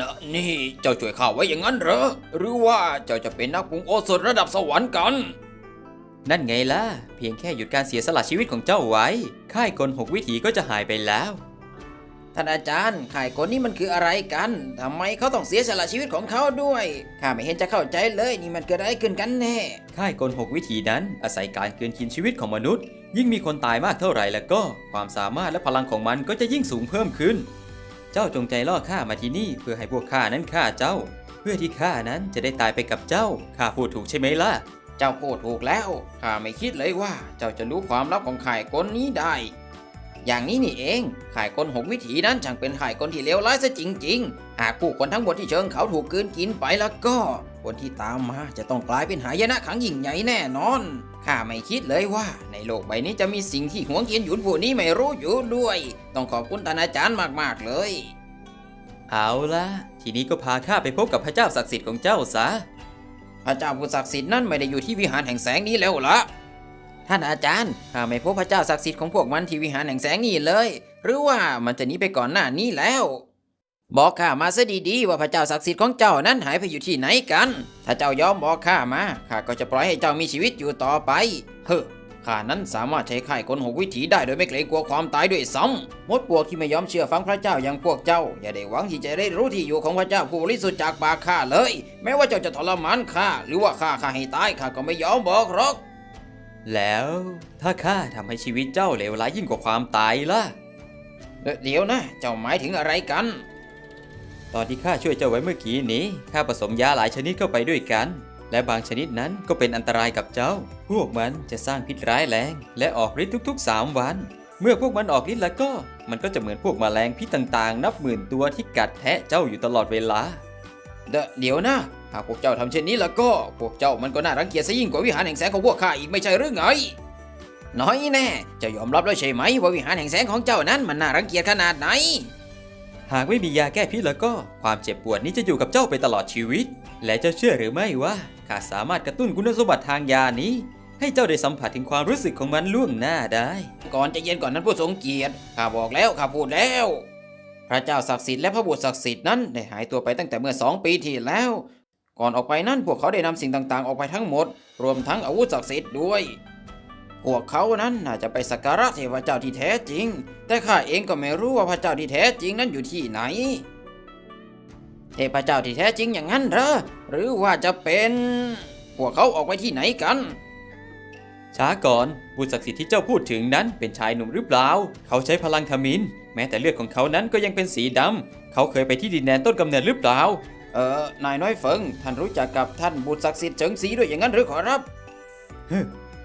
นะนี่เจ้าช่วยข้าไว้อย่างนั้นเหรอ หรือว่าเจ้าจะเป็นนักปรุงโอสถระดับสวรรค์กัน นั่นไงล่ะ เพียงแค่หยุดการเสียสละชีวิตของเจ้าไว้ ค่ายกลหกวิถีก็จะหายไปแล้ว ท่านอาจารย์ข่ายคนนี้มันคืออะไรกัน ทำไมเขาต้องเสียสละชีวิตของเขาด้วย ข้าไม่เห็นจะเข้าใจเลยนี่มันเกิดอะไรขึ้นกันแน่ ค่ายกลหกวิถีนั้นอาศัยการเกินกินชีวิตของมนุษย์ ยิ่งมีคนตายมากเท่าไหร่แล้วก็ ความสามารถและพลังของมันก็จะยิ่งสูงเพิ่มขึ้น เจ้าจงใจล่อข้ามาที่นี่ เพื่อให้พวกข้านั้นฆ่าเจ้า เพื่อที่ข้านั้นจะได้ตายไปกับเจ้าข้าพูดถูกใช่ไหมล่ะ เจ้าพูดถูกแล้วข้าไม่คิดเลยว่าเจ้าจะรู้ความลับของข่ายกลนี้ได้ อย่างนี้นี่เองข่ายกลหกวิถีนั้นช่างเป็นข่ายกลที่เลวร้ายซะจริง ๆ หากผู้คนทั้งหมดที่เชิงเขาถูกกืนกินไปแล้วก็คนที่ตามมาจะต้องกลายเป็นหายนะครั้งยิ่งใหญ่แน่นอน ข้าไม่คิดเลยว่า ในโลกใบนี้จะมีสิ่งที่หวงเกียนหยุนผู้นี้ไม่รู้อยู่ด้วย ต้องขอบคุณท่านอาจารย์มากๆเลย เอาล่ะทีนี้ก็พาข้าไปพบกับพระเจ้าศักดิ์สิทธิ์ของเจ้าซะ พระเจ้าผู้ศักดิ์สิทธิ์นั้นไม่ได้อยู่ที่วิหารแห่งแสงนี้แล้วละท่านอาจารย์ข้าไม่พบพระเจ้าศักดิ์สิทธิ์ของพวกมันที่วิหารแห่งแสงนี้เลย หรือว่ามันจะหนีไปก่อนหน้านี้แล้ว บอกข้ามาซะดีๆว่าพระเจ้าศักดิ์สิทธิ์ของเจ้านั้นหายไปอยู่ที่ไหนกัน ถ้าเจ้ายอมบอกข้ามาข้าก็จะปล่อยให้เจ้ามีชีวิตอยู่ต่อไป เฮ้อข้านั้นสามารถใช้ข่ายกลหกวิถีได้โดยไม่เกรงกลัวความตายด้วยซ้ำมดปวกที่ไม่ยอมเชื่อฟังพระเจ้าอย่างพวกเจ้า อย่าได้หวังที่จะได้รู้ที่อยู่ของพระเจ้าผู้บริสุทธิ์จากปากข้าเลย แม้ว่าเจ้าจะทรมานข้าหรือว่าข้าข้าให้ตายข้าก็ไม่ยอมบอกหรอก แล้วถ้าข้าทำให้ชีวิตเจ้าเลวร้ายยิ่งกว่าความตายล่ะเอ่อเดี๋ยวนะ เจ้าหมายถึงอะไรกัน ตอนที่ข้าช่วยเจ้าไว้เมื่อกี้นี้ข้าผสมยาหลายชนิดเข้าไปด้วยกัน และบางชนิดนั้นก็เป็นอันตรายกับเจ้า พวกมันจะสร้างพิษร้ายแรง และออกฤทธิ์ทุก ๆ 3 วัน เมื่อพวกมันออกฤทธิ์แล้วก็ มันก็จะเหมือนพวกแมลงพิษต่างๆ นับหมื่นตัวที่กัดแทะเจ้าอยู่ตลอดเวลา เดเดี๋ยวนะหากพวกเจ้าทำเช่นนี้แล้วก็ พวกเจ้ามันก็น่ารังเกียจซะยิ่งกว่าวิหารแห่งแสงของพวกข้าอีกไม่ใช่หรือไงน้อยแน่จ้ายอมรับแล้วใช่ไหมว่าวิหารแห่งแสงของเจ้านั้นมันน่ารังเกียจขนาดไหน หากไม่มียาแก้พิษแล้วก็ความเจ็บปวดนี้จะอยู่กับเจ้าไปตลอดชีวิต และเจ้าเชื่อหรือไม่ว่าข้าสามารถกระตุ้นคุณสมบัติทางยานี้ ให้เจ้าได้สัมผัสถึงความรู้สึกของมันล่วงหน้าได้ ก่อนจะเย็นก่อนนั้นผู้ทรงเกียรติข้าบอกแล้วข้าพูดแล้ว พระเจ้าศักดิ์สิทธิ์และพระบุตรศักดิ์สิทธิ์นั้นได้หายตัวไปตั้งแต่เมื่อสองปีที่แล้ว ก่อนออกไปนั้นพวกเขาได้นำสิ่งต่างๆ ออกไปทั้งหมด รวมทั้งอาวุธศักดิ์สิทธิ์ด้วย พวกเขานั้นน่าจะไปสักการะเทพเจ้าที่แท้จริง แต่ข้าเองก็ไม่รู้ว่าพระเจ้าที่แท้จริงนั้นอยู่ที่ไหน เทพเจ้าที่แท้จริงอย่างนั้นเหรอ หรือว่าจะเป็นพวกเขาออกไปที่ไหนกัน ช้าก่อนบุตรศักดิ์สิทธิ์ที่เจ้าพูดถึงนั้นเป็นชายหนุ่มหรือเปล่า เขาใช้พลังทมินแม้แต่เลือดของเขานั้นก็ยังเป็นสีดำเขาเคยไปที่ดินแดนต้นกำเนิดหรือเปล่า เออ นายน้อยเฟิง ท่านรู้จักกับท่านบุตรศักดิ์สิทธิ์เฉิงสีด้วยอย่างนั้นหรือขอรับฮึ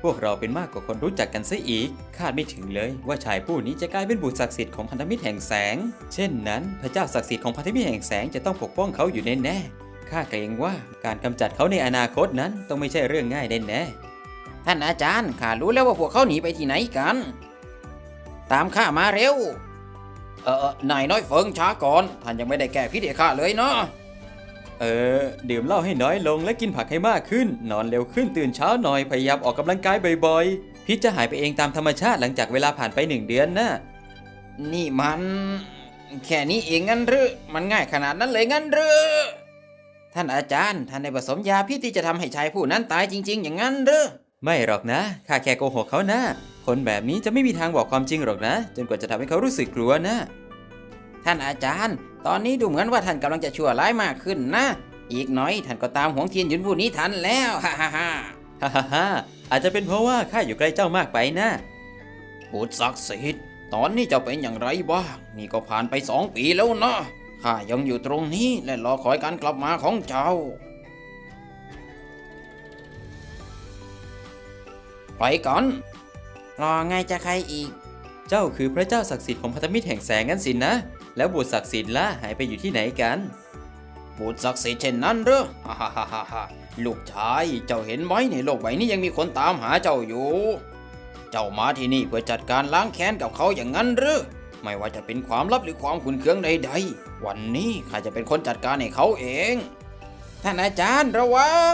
พวกเราเป็นมากกว่าคนรู้จักกันซะอีก คาดไม่ถึงเลยว่าชายผู้นี้จะกลายเป็นบุตรศักดิ์สิทธิ์ของพันธมิตรแห่งแสง เช่นนั้น พระเจ้าศักดิ์สิทธิ์ของพันธมิตรแห่งแสงจะต้องปกป้องเขาอยู่แน่ๆข้าเกรงว่าการกำจัดเขาในอนาคตนั้นต้องไม่ใช่เรื่องง่ายแน่ๆท่านอาจารย์ข้ารู้แล้วว่าพวกเขาหนีไปที่ไหนกัน ตามข้ามาเร็ว เออเอนายน้อยเฟิงช้าก่อนท่านยังไม่ได้แก้พิษให้ข้าเลยเนาะ เออ ดื่มเหล้าให้น้อยลงและกินผักให้มากขึ้น นอนเร็วขึ้นตื่นเช้าหน่อยพยายามออกกำลังกายบ่อยๆ พิษจะหายไปเองตามธรรมชาติหลังจากเวลาผ่านไปหนึ่งเดือนนะ นี่มัน แค่นี้เองงั้นหรือ มันง่ายขนาดนั้นเลยงั้นหรือ ท่านอาจารย์ท่านได้ผสมยาพิษที่จะทำให้ชายผู้นั้นตายจริง ๆ อย่างนั้นหรือ ไม่หรอกนะข้าแค่โกหกเขานะคนแบบนี้จะไม่มีทางบอกความจริงหรอกนะ จนกว่าจะทำให้เขารู้สึกกลัวนะ ท่านอาจารย์ ตอนนี้ดูเหมือนว่าท่านกำลังจะชั่วร้ายมากขึ้นนะ อีกหน้อยท่านก็ตามหวงเทียนหยุนผู้นี้ทันแล้วฮ่าฮ่าฮ่าฮ่าฮ่าฮ่าอาจจะเป็นเพราะว่าข้าอยู่ใกล้เจ้ามากไปนะบุตรศักดิ์สิทธิ์ตอนนี้เจะเป็นอย่างไรบ้างนี่ก็ผ่านไปสองปีแล้วนะข้ายังอยู่ตรงนี้และรอคอยการกลับมาของเจ้าไปก่อน รอไงจะใครอีก เจ้าคือพระเจ้าศักดิ์สิทธิ์ของพันธมิตรแห่งแสงงั้นสินนะ แล้วบุตรศักดิ์สิทธิ์ล่ะหายไปอยู่ที่ไหนกัน บุตรศักดิ์สิทธิ์เช่นนั้นเหรอฮ่าฮ่าฮ่าฮ่าลูกชายเจ้าเห็นไหมในโลกใบนี้ยังมีคนตามหาเจ้าอยู่ เจ้ามาที่นี่เพื่อจัดการล้างแค้นกับเขาอย่างนั้นหรือไม่ว่าจะเป็นความลับหรือความขุนเคืองใดๆ วันนี้ข้าจะเป็นคนจัดการให้เขาเอง ท่านอาจารย์ระวัง